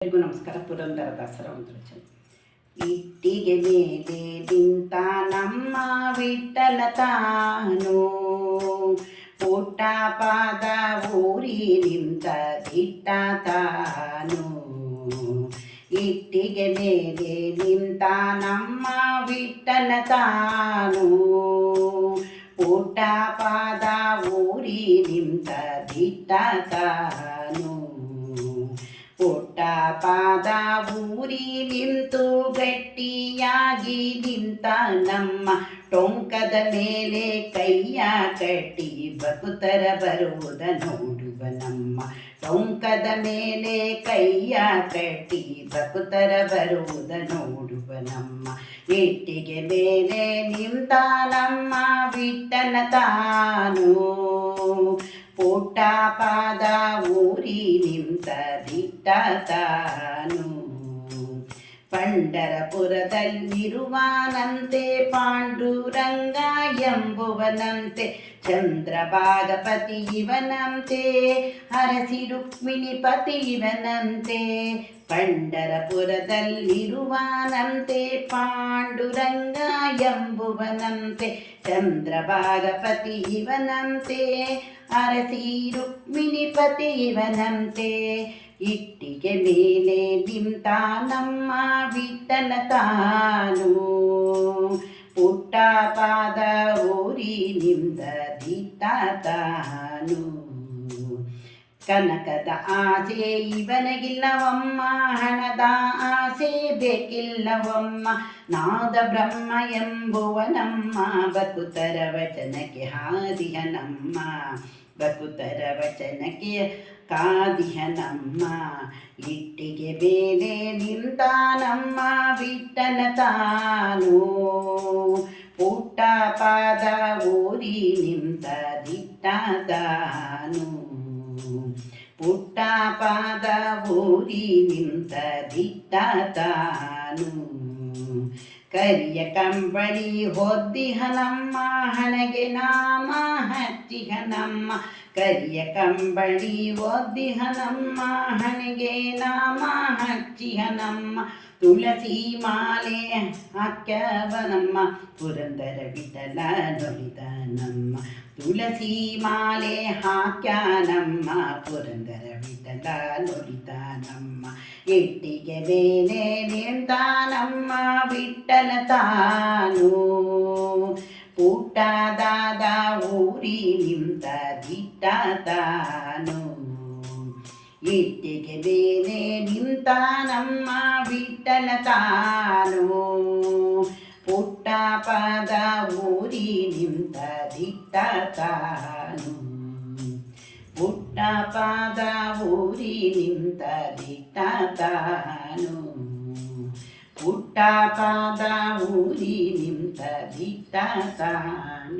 ಎಲ್ಲರಿಗೂ ನಮಸ್ಕಾರ ಪುರಂದರ ದಾಸರ ಒಂದು ರಚನೆ ಇಟ್ಟಿಗೆ ಮೇಲೆ ನಿಂತ ನಮ್ಮ ವಿಠಲ ತಾನು ಪುಟ್ಟ ಪಾದ ಊರಿ ನಿಂತ ದಿಟ್ಟ ತಾನು ಇಟ್ಟಿಗೆ ಮೇಲೆ ನಿಂತ ನಮ್ಮ ವಿಠಲ ತಾನು ಪುಟ್ಟ ಪಾದ ಊರಿ ನಿಂತ ದಿಟ್ಟ ತಾನು ಪುಟ್ಟ ಪಾದ ಊರಿ ನಿಂತು ಗಟ್ಟಿಯಾಗಿ ನಿಂತ ನಮ್ಮ ಟೊಂಕದ ಮೇಲೆ ಕೈಯ ಕಟ್ಟಿ ಬಕುತರ ಬರುವುದ ನೋಡುವ ನಮ್ಮ ಟೊಂಕದ ಮೇಲೆ ಕೈಯ ಕಟ್ಟಿ ಬಕುತರ ಬರುವುದ ನೋಡುವ ನಮ್ಮ ಇಟ್ಟಿಗೆ ಮೇಲೆ ನಿಂತ ನಮ್ಮ ವಿಟ್ಟನ ತಾನು ಪಾದ ಊರಿ ನಿಂತ ದಿಟ್ಟ ತಾನು ಪಂಡರಪುರದಲ್ಲಿರುವಾನಂತೆ ಪಾಂಡುರಂಗ ಎಂಬುವನಂತೆ ಚಂದ್ರಭಾಗಪತಿ ಇವನಂತೆ ಹರಸಿ ರುಕ್ಮಿಣಿ ಪತಿ ಇವನಂತೆ ಪಂಡರಪುರದಲ್ಲಿರುವಾನಂತೆ ಪಾಂಡುರಂಗ ಎಂಬುವನಂತೆ ಚಂದ್ರಭಾಗಪತಿ ಇವನಂತೆ ಅರಸಿ ರುಕ್ಮಿಣಿ ಪತಿ ಇವನಂತೆ ಇಟ್ಟಿಗೆ ಮೇಲೆ ನಿಂತ ನಮ್ಮ ವಿಠಲ ತಾನು ಪುಟ್ಟ ಪಾದ ಊರಿ ನಿಂದ ತಾನು. ಕನಕದ ಆಸೆ ಇವನಿಗಿಲ್ಲವಮ್ಮ, ಹಣದ ಆಸೆ ಬೇಕಿಲ್ಲವಮ್ಮ. ನಾದ ಬ್ರಹ್ಮ ಎಂಬುವ ನಮ್ಮ ಬಕುತರ ವಚನಕ್ಕೆ ಹಾದಿಯ ನಮ್ಮ ಬಕುತರ ವಚನಕ್ಕೆ ಕಾದಿಯ ನಮ್ಮ ಇಟ್ಟಿಗೆ ಬೇರೆ ನಿಂತ ನಮ್ಮ ಬಿಟ್ಟನ ಪಾದ ಊರಿ ನಿಂತ ದಿಟ್ಟ ತಾನು ಪುಟ್ಟ ಪಾದ ಊರಿ ನಿಂತ ದಿಟ್ಟ ತಾನು ಕರಿಯ ಕಂಬಳಿ ಹೊದ್ದಿಹ ನಮ್ಮ ಹಣಗೆ ನಾಮ ಹಚ್ಚಿಹ ಹನಮ್ಮ. ಕರಿಯ ಕಂಬಳಿ ಒದ್ದಿಹ ಹನಮ್ಮ, ಹಣೆಗೆ ನಾಮ ಹಚ್ಚಿಹ ಹನಮ್ಮ. ತುಳಸಿ ಮಾಲೆ ಹಾಕ್ಯವನಮ್ಮ, ಪುರಂದರ ವಿಠಲ ದೊರಿತ ನಮ್ಮ ತುಳಸಿ ಮಾಲೆ ಹಾಕ್ಯ ನಮ್ಮ ಪುರಂದರ ವಿಠಲ ದೊರಿತ ನಮ್ಮ ಇಟ್ಟಿಗೆ ಬೇನೆ ನಿಂತ ನಮ್ಮ ವಿಠಲ ತಾನು ಪುಟ್ಟದಾದ ಊರಿ ನಿಂತ ದಿಟ್ಟ ತಾನು ಇಟ್ಟಿಗೆ ಬೇನೆ ನಿಂತ ನಮ್ಮ ವಿಠಲ ತಾನು ಪುಟ್ಟ ಪದ ಪಾದ ಊರಿ ನಿಂತ ದಿಟ್ಟ ತಾನು ಪುಟ್ಟ ಪಾದ ಊರಿ ನಿಂತ ದಿಟ್ಟ ತಾನು